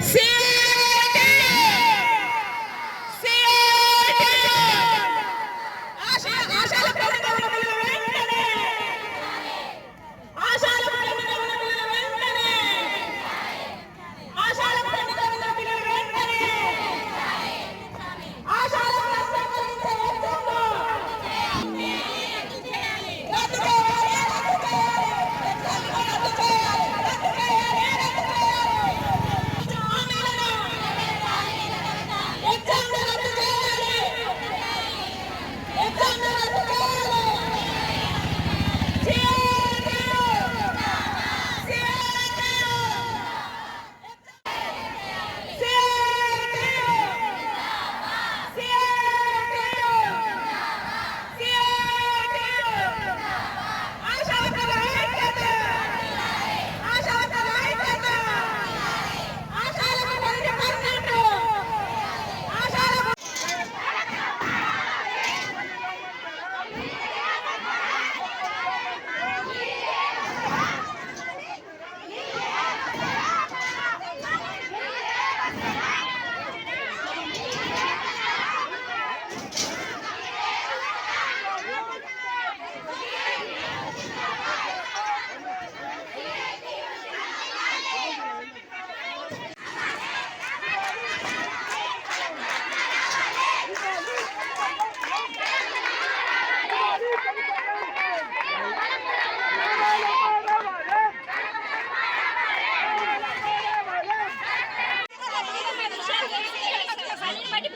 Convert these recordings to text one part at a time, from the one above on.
Sim!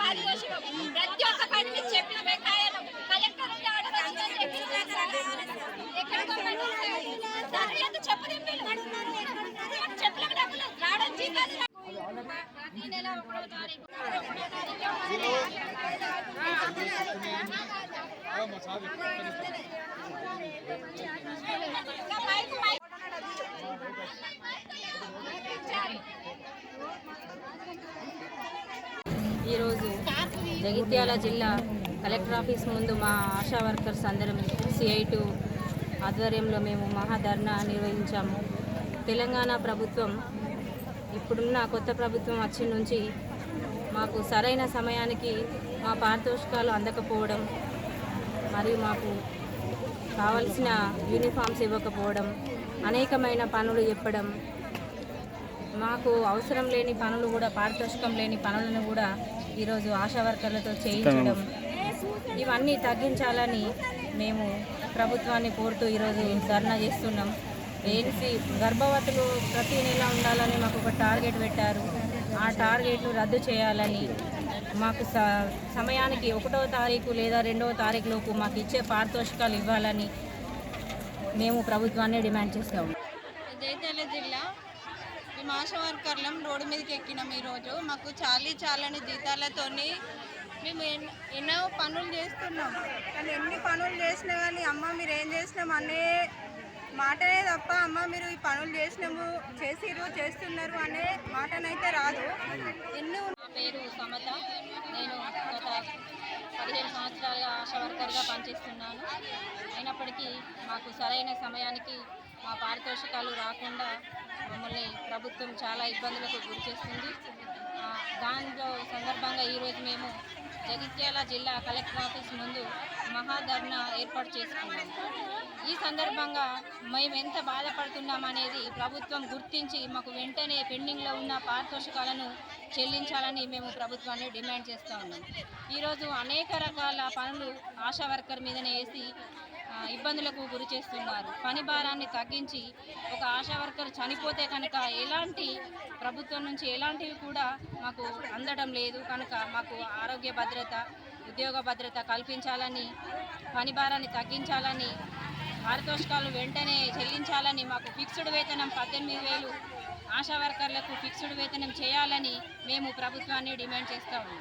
పారితోషికం ప్రతి ఒక్క పని మీద చెప్పిన బకాయిలు కలెక్టర్ చెప్పులకు డబ్బులు? రావడం జీతాలు ఈ నెల ఒకటో తారీఖు ఇంకా మైక్ మైక్ ఈరోజు జగిత్యాల జిల్లా కలెక్టర్ ఆఫీస్ ముందు మా ఆశా వర్కర్స్ అందరం సిఐ టు ఆధ్వర్యంలో మేము మహాధర్నా నిర్వహించాము. తెలంగాణ ప్రభుత్వం ఇప్పుడున్న కొత్త ప్రభుత్వం వచ్చి నుంచి మాకు సరైన సమయానికి మా పారితోషికాలు అందకపోవడం మరియు మాకు కావలసిన యూనిఫామ్స్ ఇవ్వకపోవడం అనేకమైన పనులు చెప్పడం మాకు అవసరం లేని పనులు కూడా పారితోషికం లేని పనులను కూడా ఈరోజు ఆశా వర్కర్లతో చేయించడం ఇవన్నీ తగ్గించాలని మేము ప్రభుత్వాన్ని కోరుతూ ఈరోజు ధర్నా చేస్తున్నాం. ఏంటి గర్భవతులు ప్రతి నెల ఉండాలని మాకు ఒక టార్గెట్ పెట్టారు. ఆ టార్గెట్ను రద్దు చేయాలని మాకు స సమయానికి ఒకటో తారీఖు లేదా రెండవ తారీఖు లోపు మాకు ఇచ్చే పారితోషికాలు ఇవ్వాలని మేము ప్రభుత్వాన్ని డిమాండ్ చేస్తాము. జైత్యాల జిల్లా మేము ఆశా వర్కర్లం రోడ్డు మీదకి ఎక్కినాం ఈరోజు. మాకు చాలీ చాలని జీతాలతోని మేము ఎన్- ఎన్నో పనులు చేస్తున్నాం. కానీ ఎన్ని పనులు చేసినా కానీ అమ్మ మీరు ఏం చేసినాం అనే మాటనే తప్ప అమ్మ మీరు ఈ పనులు చేసినాము చేసిరు చేస్తున్నారు అనే మాటనైతే రాదు. ఎన్ని నా పేరు సమత. నేను గత పదిహేను సంవత్సరాలుగా ఆశా వర్కర్గా పనిచేస్తున్నాను. అయినప్పటికీ మాకు సరైన సమయానికి మా పారితోషికాలు రాకుండా మమ్మల్ని ప్రభుత్వం చాలా ఇబ్బందులకు గురి చేస్తుంది. దానిలో సందర్భంగా ఈరోజు మేము జగిత్యాల జిల్లా కలెక్టర్ ఆఫీస్ ముందు మహాధర్నా ఏర్పాటు చేసుకున్నాము ఈ సందర్భంగా మేము ఎంత బాధపడుతున్నాం అనేది ప్రభుత్వం గుర్తించి మాకు వెంటనే పెండింగ్లో ఉన్న పారితోషికాలను చెల్లించాలని మేము ప్రభుత్వాన్ని డిమాండ్ చేస్తూ ఉన్నాం. ఈరోజు అనేక రకాల పనులు ఆశా వర్కర్ మీదనే వేసి ఇబ్బందులకు గురి చేస్తున్నారు. పని భారాన్ని తగ్గించి ఒక ఆశా వర్కర్ చనిపోతే కనుక ఎలాంటి ప్రభుత్వం నుంచి ఎలాంటివి కూడా మాకు అందడం లేదు. కనుక మాకు ఆరోగ్య భద్రత ఉద్యోగ భద్రత కల్పించాలని పని భారాన్ని తగ్గించాలని పారితోషికాలు వెంటనే చెల్లించాలని మాకు ఫిక్స్డ్ వేతనం పద్దెనిమిది వేలు ఆశా వర్కర్లకు ఫిక్స్డ్ వేతనం చేయాలని మేము ప్రభుత్వాన్ని డిమాండ్ చేస్తాము ఉన్నాం.